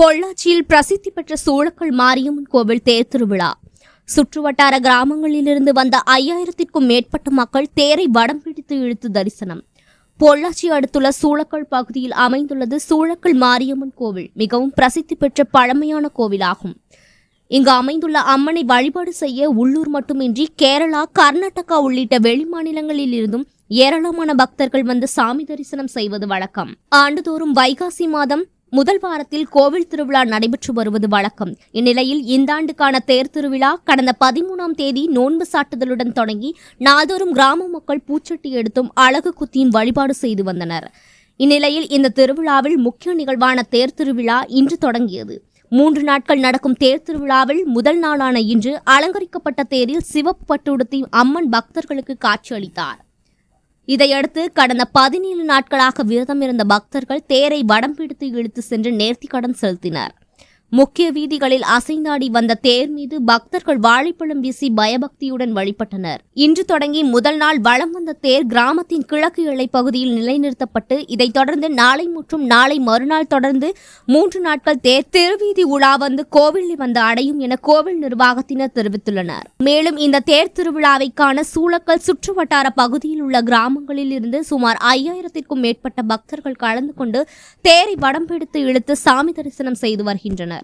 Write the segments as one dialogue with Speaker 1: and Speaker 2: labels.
Speaker 1: பொள்ளாச்சியில் பிரசித்தி பெற்ற சூளக்கல் மாரியம்மன் கோவில் தேர் திருவிழா. சுற்றுவட்டார கிராமங்களிலிருந்து வந்த ஐயாயிரத்திற்கும் மேற்பட்ட மக்கள் தேரை வடம் பிடித்து இழுத்து தரிசனம். பொள்ளாச்சி அடுத்துள்ள சூளக்கல் பகுதியில் அமைந்துள்ளது சூளக்கல் மாரியம்மன் கோவில். மிகவும் பிரசித்தி பெற்ற பழமையான கோவிலாகும். இங்கு அமைந்துள்ள அம்மனை வழிபாடு செய்ய உள்ளூர் மட்டுமின்றி கேரளா கர்நாடகா உள்ளிட்ட வெளிமாநிலங்களில் இருந்தும் ஏராளமான பக்தர்கள் வந்து சாமி தரிசனம் செய்வது வழக்கம். ஆண்டுதோறும் வைகாசி மாதம் முதல் வாரத்தில் கோவில் திருவிழா நடைபெற்று வருவது வழக்கம். இந்நிலையில் இந்த ஆண்டுக்கான தேர் திருவிழா கடந்த பதிமூணாம் தேதி நோன்பு சாட்டுதலுடன் தொடங்கி நாள்தோறும் கிராம மக்கள் பூச்சட்டி எடுத்தும் அழகு குத்தியும் வழிபாடு செய்து வந்தனர். இந்நிலையில் இந்த திருவிழாவில் முக்கிய நிகழ்வான தேர் திருவிழா இன்று தொடங்கியது. மூன்று நாட்கள் நடக்கும் தேர் திருவிழாவில் முதல் நாளான இன்று அலங்கரிக்கப்பட்ட தேரில் சிவப்பு பட்டுடுத்தி அம்மன் பக்தர்களுக்கு காட்சியளித்தார் இதையடுத்து கடந்த பதினேழு நாட்களாக விரதம் இருந்த பக்தர்கள் தேரை வடம் பிடித்து இழுத்து சென்று நேர்த்திக்கடன் செலுத்தினர். முக்கிய வீதிகளில் அசைந்தாடி வந்த தேர் மீது பக்தர்கள் வாழைப்பழம் வீசி பயபக்தியுடன் வழிபட்டனர். இன்று தொடங்கி முதல் நாள் வளம் வந்த தேர் கிராமத்தின் கிழக்கு எல்லை பகுதியில் நிலைநிறுத்தப்பட்டு இதைத் தொடர்ந்து நாளை மற்றும் நாளை மறுநாள் தொடர்ந்து மூன்று நாட்கள் தேர் திருவீதி உலா வந்து கோவிலில் வந்து அடையும் என கோவில் நிர்வாகத்தினர் தெரிவித்துள்ளனர். மேலும் இந்த தேர் திருவிழாவை காண சூளக்கல் சுற்றுவட்டார பகுதியில் உள்ள கிராமங்களில் இருந்து சுமார் ஐயாயிரத்திற்கும் மேற்பட்ட பக்தர்கள் கலந்து கொண்டு தேரை வடம் பிடித்து இழுத்து சாமி தரிசனம் செய்து வருகின்றனர்.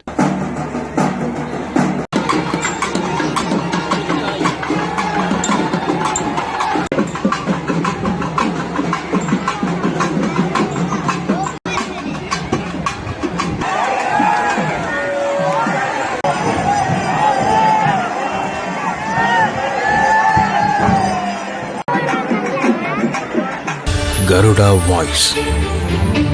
Speaker 2: கருடா வாய்ஸ்